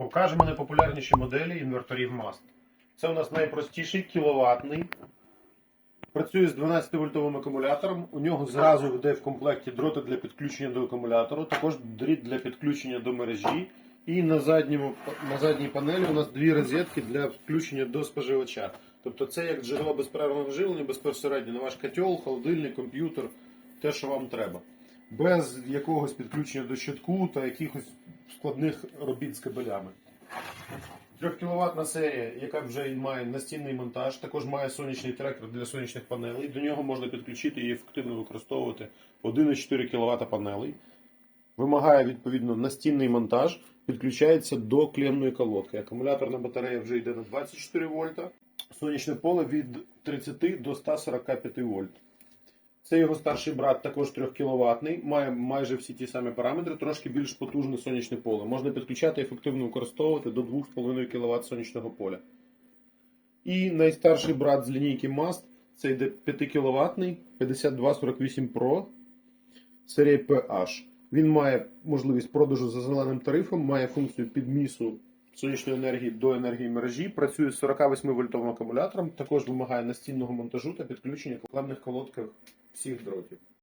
Покажемо найпопулярніші моделі інверторів MAST. Це у нас найпростіший кіловатний. Працює з 12-вольтовим акумулятором. У нього зразу йде в комплекті дроти для підключення до акумулятору, також дріт для підключення до мережі. І на, задньому, на задній панелі у нас дві розетки для підключення до споживача. Тобто це як джерело безперервного живлення безпосередньо на ваш котел, холодильник, комп'ютер, те, що вам треба. Без якогось підключення до щитку та якихось складних робіт з кабелями. 3 кВт серія, яка вже має настінний монтаж, також має сонячний трекер для сонячних панелей. До нього можна підключити і ефективно використовувати 1,4 кВт панелей. Вимагає відповідно настінний монтаж, підключається до клемної колодки. Акумуляторна батарея вже йде на 24 вольта. Сонячне поле від 30 до 145 вольт. Це його старший брат, також 3 кВт, має майже всі ті самі параметри, трошки більш потужне сонячне поле. Можна підключати і ефективно використовувати до 2,5 кВт сонячного поля. І найстарший брат з лінійки MAST це йде 5 кВт 5248 Pro серія PH. Він має можливість продажу за зеленим тарифом, має функцію підмісу сонячної енергії до енергії мережі, працює з 48 вольтовим акумулятором, також вимагає настінного монтажу та підключення клемних колодках всіх дротів.